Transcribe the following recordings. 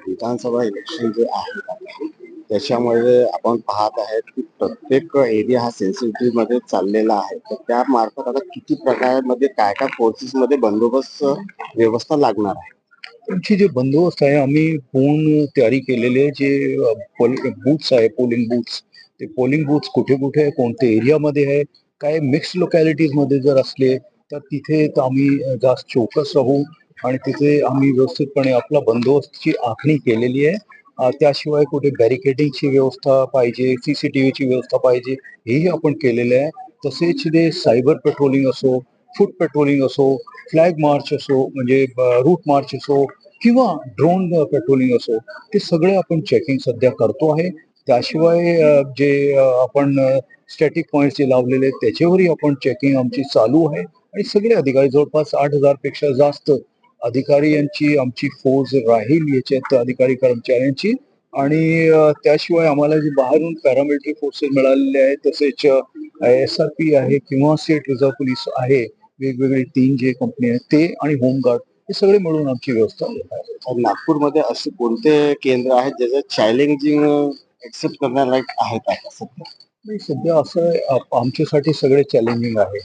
विधानसभा election जे आहे त्याच्यामध्ये आपण पाहत आहेत की प्रत्येक एरिया हा सेन्सिटिव्हमध्ये चाललेला आहे. तर त्या मार्फत आता किती प्रकारमध्ये काय काय फोर्सेस मध्ये बंदोबस्त व्यवस्था लागणार आहे? त्यांची जे बंदोबस्त आहे आम्ही पूर्ण तयारी केलेली आहे जे बूथ्स आहे पोलिंग बूथ्स ते पोलिंग बूथ कुठे कुठे आहे कोणत्या एरियामध्ये आहे काय मिक्स लोकॅलिटीजमध्ये जर असले तर तिथे आम्ही जास्त चौकस राहू आणि तिथे आम्ही व्यवस्थितपणे आपला बंदोबस्तची आखणी केलेली आहे. त्याशिवाय कुठे बॅरिकेडिंगची व्यवस्था पाहिजे सी सी टी व्हीची व्यवस्था पाहिजे हेही आपण केलेलं आहे. तसेच ते सायबर पेट्रोलिंग असो फूट पेट्रोलिंग असो फ्लॅग मार्च असो म्हणजे रूट मार्च असो किंवा ड्रोन पेट्रोलिंग असो ते सगळे आपण चेकिंग सध्या करतो आहे. त्याशिवाय जे आपण स्टॅटिक पॉईंट जे लावलेले आहेत त्याच्यावरही आपण चेकिंग आमची चालू आहे. आणि सगळे अधिकारी जवळपास आठ हजारपेक्षा जास्त अधिकारी यांची आमची फोर्स राहील याच्यात अधिकारी कर्मचाऱ्यांची. आणि त्याशिवाय आम्हाला जे बाहेरून पॅरामिलिटरी फोर्सेस मिळालेले आहेत तसेच एस आर पी आहे किंवा स्टेट रिझर्व्ह पोलीस आहे वेगवेगळे तीन जे कंपनी आहेत ते आणि होमगार्ड हे सगळे मिळून आमची व्यवस्था आहे. नागपूरमध्ये असे कोणते केंद्र आहेत ज्याचं चॅलेंजिंग एक्सेप्ट करण्यालायक आहेत आता सध्या नाही सध्या असं आप- आमच्यासाठी सगळे चॅलेंजिंग आहे.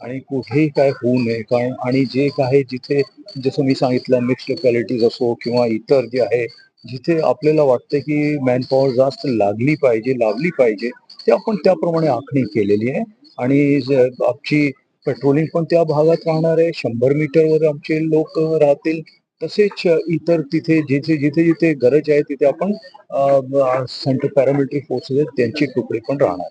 आणि कुठेही काय होऊ नये कारण आणि जे काय जिथे जसं मी सांगितलं मिक्स लोकॅलिटीज असो किंवा इतर जे आहे जिथे आपल्याला वाटतं की मॅनपॉवर जास्त लागली पाहिजे लावली पाहिजे ते आपण त्याप्रमाणे आखणी केलेली आहे. आणि ज- आमची पेट्रोलिंग पण त्या भागात राहणार आहे. शंभर मीटरवर आमचे लोक राहतील. तसेच इतर तिथे जिथे जिथे जिथे गरज आहे तिथे आपण सेंट्रल पॅरामिलिटरी फोर्सेस आहेत त्यांची तुकडे पण राहणार.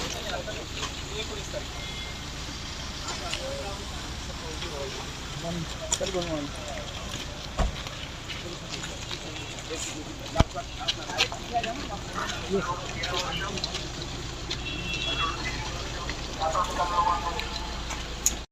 Yes.